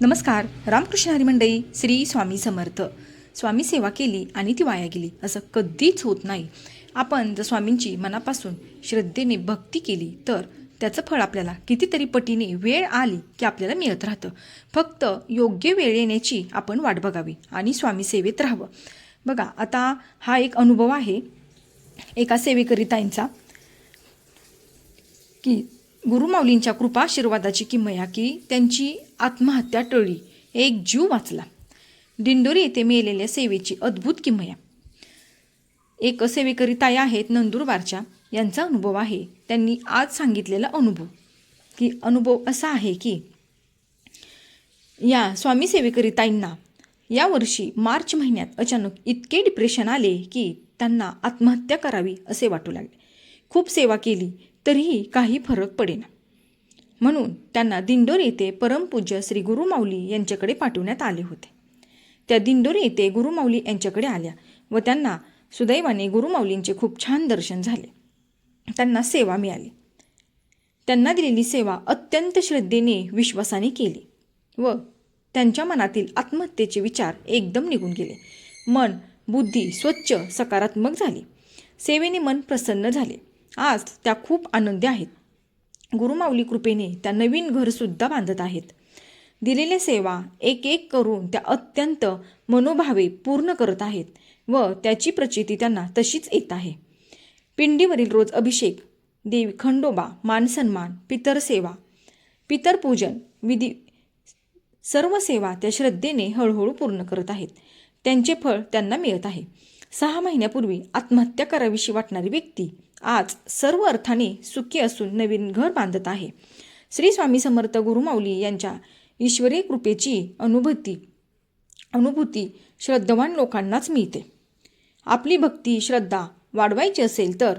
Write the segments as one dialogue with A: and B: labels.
A: नमस्कार रामकृष्ण हरी श्री स्वामी समर्थ. स्वामी सेवा केली आणि ती वाया गेली असं कधीच होत नाही. आपण जर स्वामींची मनापासून श्रद्धेने भक्ती केली तर त्याचं फळ आपल्याला कितीतरी पटीने वेळ आली की आपल्याला मिळत राहतं. फक्त योग्य वेळ येण्याची आपण वाट बघावी आणि स्वामी सेवेत राहावं. बघा आता हा एक अनुभव आहे एका सेवेकरितांचा की गुरुमाऊलींच्या कृपा आशीर्वादाची किमया की त्यांची आत्महत्या टळली. एक जीव वाचला. दिंडोरी येथे मेलेल्या सेवेची अद्भुत किमया एक सेवेकरी ताई आहेत नंदुरबारच्या. यांचा अनुभव आहे. त्यांनी आज सांगितलेला अनुभव. की अनुभव असा आहे की या स्वामी सेवेकरी ताईंना यावर्षी मार्च महिन्यात अचानक इतके डिप्रेशन आले की त्यांना आत्महत्या करावी असे वाटू लागले. खूप सेवा केली. तरीही काही फरक पडेना. म्हणून त्यांना दिंडोरी येथे परमपूज्य श्री गुरुमाऊली यांच्याकडे पाठवण्यात आले होते. त्या दिंडोरी येथे गुरुमाऊली यांच्याकडे आल्या व त्यांना सुदैवाने गुरुमाऊलींचे खूप छान दर्शन झाले. त्यांना सेवा मिळाली. त्यांना दिलेली सेवा अत्यंत श्रद्धेने विश्वासाने केली व त्यांच्या मनातील आत्महत्येचे विचार एकदम निघून गेले. मन बुद्धी स्वच्छ सकारात्मक झाली. सेवेने मन प्रसन्न झाले. आज त्या खूप आनंदी आहेत. गुरुमाऊली कृपेने त्या नवीन घरसुद्धा बांधत आहेत. दिलेल्या सेवा एक एक करून त्या अत्यंत मनोभावे पूर्ण करत आहेत व त्याची प्रचिती त्यांना तशीच येत आहे. पिंडीवरील रोज अभिषेक देवी खंडोबा मानसन्मान पितरसेवा पितरपूजन पितर पूजन विधी सर्व सेवा त्या श्रद्धेने हळूहळू पूर्ण करत आहेत. त्यांचे फळ त्यांना मिळत आहे. सहा महिन्यापूर्वी आत्महत्या करावीशी वाटणारी व्यक्ती आज सर्व अर्थाने सुखी असून नवीन घर बांधत आहे. श्री स्वामी समर्थ गुरुमाऊली यांच्या ईश्वरी कृपेची अनुभूती अनुभूती श्रद्धावान लोकांनाच मिळते. आपली भक्ती श्रद्धा वाढवायची असेल तर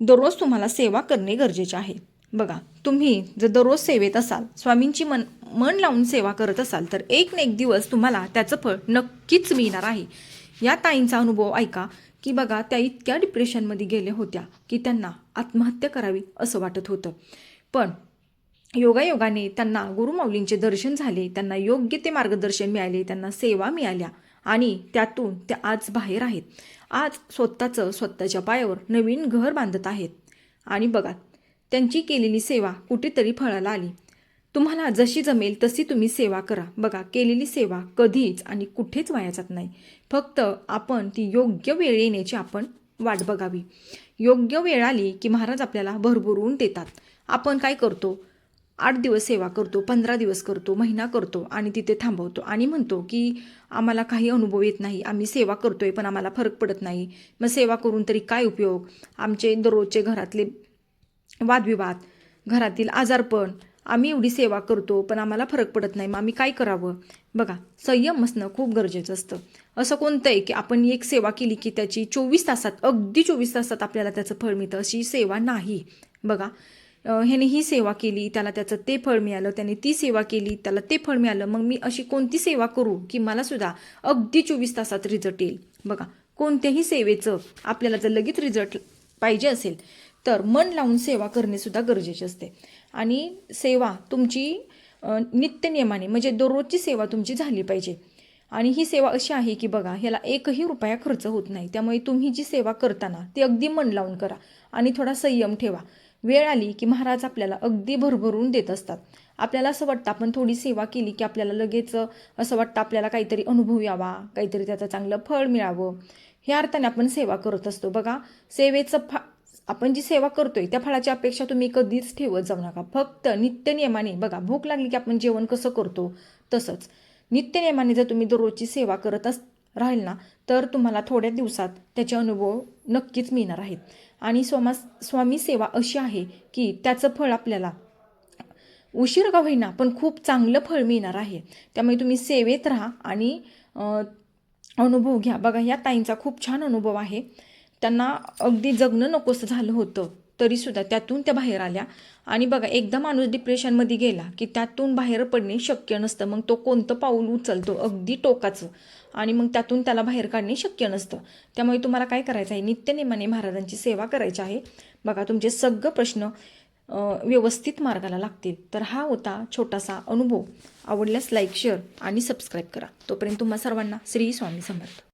A: दररोज तुम्हाला सेवा करणे गरजेचे आहे. बघा तुम्ही जर दररोज सेवेत असाल स्वामींची मन मन लावून सेवा करत असाल तर एक ना एक दिवस तुम्हाला त्याचं फळ नक्कीच मिळणार आहे. या ताईंचा अनुभव ऐका की बघा त्या इतक्या डिप्रेशनमध्ये गेल्या होत्या की त्यांना आत्महत्या करावी असं वाटत होतं. पण योगायोगाने त्यांना गुरुमाऊलींचे दर्शन झाले त्यांना योग्य ते मार्गदर्शन मिळाले त्यांना सेवा मिळाल्या आणि त्यातून त्या आज बाहेर आहेत. आज स्वतःचं स्वतःच्या पायावर नवीन घर बांधत आहेत. आणि बघा त्यांची केलेली सेवा कुठेतरी फळाला आली. तुम्हाला जशी जमेल तशी तुम्ही सेवा करा. बघा केलेली सेवा कधीच आणि कुठेच वाया जात नाही. फक्त आपण ती योग्य वेळ येण्याची आपण वाट बघावी. योग्य वेळ आली की महाराज आपल्याला भरभरून देतात. आपण काय करतो? आठ दिवस सेवा करतो पंधरा दिवस करतो महिना करतो आणि तिथे थांबवतो आणि म्हणतो की आम्हाला काही अनुभव येत नाही. आम्ही सेवा करतोय पण आम्हाला फरक पडत नाही. मग सेवा करून तरी काय उपयोग? आमचे दररोजचे घरातले वादविवाद घरातील आजारपण आम्ही एवढी सेवा करतो पण आम्हाला फरक पडत नाही. मग आम्ही काय करावं? बघा संयम असणं खूप गरजेचं असतं. असं कोणतं आहे की आपण एक सेवा केली की त्याची चोवीस तासात अगदी चोवीस तासात आपल्याला त्याचं फळ मिळतं? अशी सेवा नाही. बघा ह्याने ही सेवा केली त्याला त्याचं ते फळ मिळालं त्याने ती सेवा केली त्याला ते फळ मिळालं मग मी अशी कोणती सेवा करू की मला सुद्धा अगदी चोवीस तासात रिझल्ट येईल? बघा कोणत्याही सेवेचं आपल्याला जर लगेच रिझल्ट पाहिजे असेल तर मन लावून सेवा करणे सुद्धा गरजेचे असते. आणि सेवा तुमची नित्य नियमाने म्हणजे दररोजची सेवा तुमची झाली पाहिजे. आणि ही सेवा अशी आहे की बघा ह्याला एकही रुपया खर्च होत नाही. त्यामुळे तुम्ही जी सेवा करताना ती अगदी मन लावून करा आणि थोडा संयम ठेवा. वेळ आली की महाराज आपल्याला अगदी भरभरून देत असतात. आपल्याला असं वाटतं आपण थोडी सेवा केली की आपल्याला लगेच असं वाटतं आपल्याला काहीतरी अनुभव यावा काहीतरी त्याचं चांगलं फळ मिळावं. ह्या अर्थाने आपण सेवा करत असतो. बघा सेवेचं फा आपण जी सेवा करतोय त्या फळाची अपेक्षा तुम्ही कधीच ठेवत जाऊ नका. फक्त नित्यनियमाने बघा भूक लागली की आपण जेवण कसं करतो तसंच. नित्यनियमाने जर तुम्ही दररोजची सेवा करत अस राहील ना तर तुम्हाला थोड्या दिवसात त्याचे अनुभव नक्कीच मिळणार आहेत. आणि स्वामा स्वामी सेवा अशी आहे की त्याचं फळ आपल्याला उशीर का होईना पण खूप चांगलं फळ मिळणार आहे. त्यामुळे तुम्ही सेवेत राहा आणि अनुभव घ्या. बघा या ताईंचा खूप छान अनुभव आहे. त्यांना अगदी जगणं नकोसं झालं होतं. तरीसुद्धा त्यातून त्या बाहेर आल्या. आणि बघा एकदा माणूस डिप्रेशनमध्ये गेला की त्यातून बाहेर पडणे शक्य नसतं. मग तो कोणतं पाऊल उचलतो? अगदी टोकाचं. आणि मग त्यातून त्याला बाहेर काढणे शक्य नसतं. त्यामुळे तुम्हाला काय करायचं आहे? नित्यनेमाने महाराजांची सेवा करायची आहे. बघा तुमचे सगळं प्रश्न व्यवस्थित मार्गाला लागतील. तर हा होता छोटासा अनुभव. आवडल्यास लाईक शेअर आणि सबस्क्राईब करा. तोपर्यंत तुम्हा सर्वांना श्री स्वामी समर्थ.